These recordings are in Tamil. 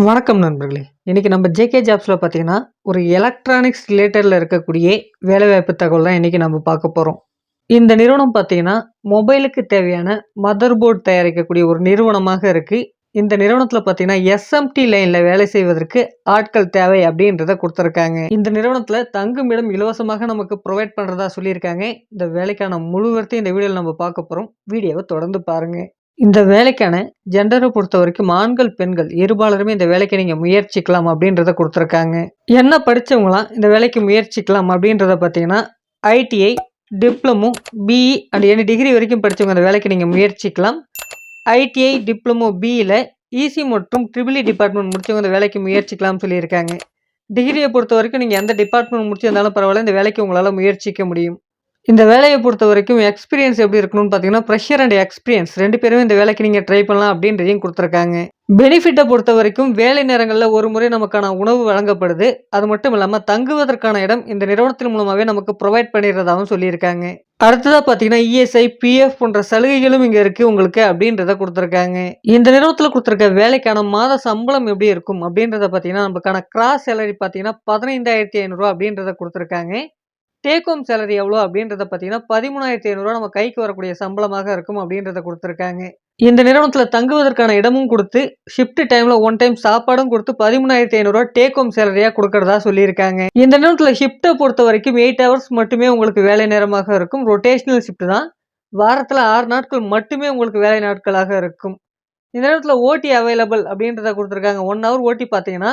வணக்கம் நண்பர்களே. இன்றைக்கி நம்ம ஜேகே ஜாப்ஸில் பார்த்தீங்கன்னா ஒரு எலக்ட்ரானிக்ஸ் ரிலேட்டடில் இருக்கக்கூடிய வேலைவாய்ப்பு தகவல் தான் இன்னைக்கு நம்ம பார்க்க போகிறோம் இந்த நிறுவனம் பார்த்தீங்கன்னா மொபைலுக்கு தேவையான மதர் போர்டு தயாரிக்கக்கூடிய ஒரு நிறுவனமாக இருக்குது இந்த நிறுவனத்தில் பார்த்தீங்கன்னா எஸ்எம்டி லைனில் வேலை செய்வதற்கு ஆட்கள் தேவை அப்படின்றத கொடுத்துருக்காங்க. இந்த நிறுவனத்தில் தங்குமிடம் இலவசமாக நமக்கு ப்ரொவைட் பண்ணுறதா சொல்லியிருக்காங்க. இந்த வேலைக்கான முழுவதையும் இந்த வீடியோவில் நம்ம பார்க்க போகிறோம் வீடியோவை தொடர்ந்து பாருங்கள் இந்த வேலைக்கான ஜெண்டரை பொறுத்த வரைக்கும் ஆண்கள் பெண்கள் இருபாலருமே இந்த வேலைக்கு நீங்கள் முயற்சிக்கலாம் அப்படின்றத கொடுத்துருக்காங்க. என்ன படித்தவங்களாம் இந்த வேலைக்கு முயற்சிக்கலாம் அப்படின்றத பார்த்தீங்கன்னா ITI diploma BE and any degree வரைக்கும் படித்தவங்க அந்த வேலைக்கு நீங்கள் முயற்சிக்கலாம். ஐடிஐ டிப்ளமோ பிஇயில் இசி மற்றும் ட்ரிபிள் டிபார்ட்மெண்ட் e முடிச்சவங்க இந்த வேலைக்கு முயற்சிக்கலாம்னு சொல்லியிருக்காங்க. டிகிரியை பொறுத்த வரைக்கும் நீங்கள் எந்த டிபார்ட்மெண்ட் முடிச்சிருந்தாலும் பரவாயில்ல இந்த வேலைக்கு உங்களால் முயற்சிக்க முடியும். இந்த வேலையை பொறுத்த வரைக்கும் எக்ஸ்பீரியன்ஸ் எப்படி இருக்கணும்னு பார்த்தீங்கன்னா ப்ரெஷர் அண்ட் எக்ஸ்பீரியன்ஸ் ரெண்டு பேருமே இந்த வேலைக்கு நீங்கள் ட்ரை பண்ணலாம் அப்படின்றதையும் கொடுத்துருக்காங்க. பெனிஃபிட்டை பொறுத்த வரைக்கும் வேலை நேரங்களில் ஒரு முறை நமக்கான உணவு வழங்கப்படுது. அது மட்டும் இல்லாமல் தங்குவதற்கான இடம் இந்த நிறுவனத்தின் மூலமாகவே நமக்கு ப்ரொவைட் பண்ணிடுறதாகவும் சொல்லியிருக்காங்க. அடுத்ததாக பார்த்தீங்கன்னா இஎஸ்ஐ பிஎஃப் போன்ற சலுகைகளும் இங்கே இருக்குது உங்களுக்கு அப்படின்றத கொடுத்துருக்காங்க. இந்த நிறுவனத்தில் கொடுத்துருக்க வேலைக்கான மாத சம்பளம் எப்படி இருக்கும் அப்படின்றத பார்த்தீங்கன்னா நமக்கான கிராஸ் சேலரி பார்த்தீங்கன்னா பதினைந்தாயிரத்தி ஐநூறுரூவா அப்படின்றத கொடுத்துருக்காங்க. டேக் ஹோம் சேலரி எவ்வளோ அப்படின்றத பார்த்தீங்கன்னா பதிமூணாயிரத்தி ஐநூறுரூவா நம்ம கைக்கு வரக்கூடிய சம்பளமாக இருக்கும் அப்படின்றத கொடுத்துருக்காங்க. இந்த நிறுவனத்தில் தங்குவதற்கான இடமும் கொடுத்து ஷிஃப்ட் டைமில் ஒன் டைம் சாப்பாடும் கொடுத்து பதிமூணாயிரத்தி ஐநூறுரூவா டேக் ஹோம் சேலரியாக கொடுக்கறதா சொல்லியிருக்காங்க. இந்த நிறுவனத்தில் ஷிஃப்ட்டை பொறுத்த வரைக்கும் எயிட் ஹவர்ஸ் மட்டுமே உங்களுக்கு வேலை நேரமாக இருக்கும். ரொட்டேஷனல் ஷிஃப்ட் தான். வாரத்தில் ஆறு நாட்கள் மட்டுமே உங்களுக்கு வேலை நாட்களாக இருக்கும். இந்த நேரத்தில் ஓடி அவைலபிள் அப்படின்றத கொடுத்துருக்காங்க. ஒன் ஹவர் ஓட்டி பார்த்தீங்கன்னா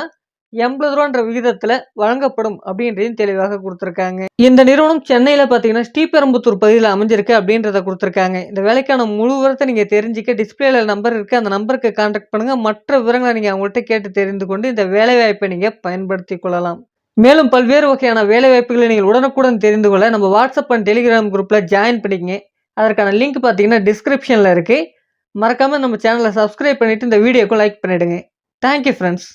எண்பது ரூபான்ற விகிதத்தில் வழங்கப்படும் அப்படின்றதையும் தெளிவாக கொடுத்துருக்காங்க. இந்த நிறுவனம் சென்னையில் பார்த்தீங்கன்னா ஸ்ரீபெரும்புத்தூர் பகுதியில் அமைஞ்சிருக்கு அப்படின்றத கொடுத்துருக்காங்க. இந்த வேலைக்கான முழு விவரத்தை நீங்கள் தெரிஞ்சிக்க டிஸ்பிளேல நம்பர் இருக்குது அந்த நம்பருக்கு கான்டாக்ட் பண்ணுங்கள் மற்ற விவரங்களை நீங்கள் அவங்கள்ட்ட கேட்டு தெரிந்து கொண்டு இந்த வேலைவாய்ப்பை நீங்கள் பயன்படுத்தி கொள்ளலாம். மேலும் பல்வேறு வகையான வேலைவாய்ப்புகளை நீங்கள் உடனுக்குடன் தெரிந்து கொள்ள நம்ம வாட்ஸ்அப் அண்ட் டெலிகிராம் குரூப்பில் ஜாயின் பண்ணிக்கங்க. அதற்கான லிங்க் பார்த்தீங்கன்னா டிஸ்கிரிப்ஷனில் இருக்குது மறக்காமல் நம்ம சேனலை சப்ஸ்கிரைப் பண்ணிவிட்டு இந்த வீடியோக்கும் லைக் பண்ணிவிடுங்க தேங்க்யூ ஃப்ரெண்ட்ஸ்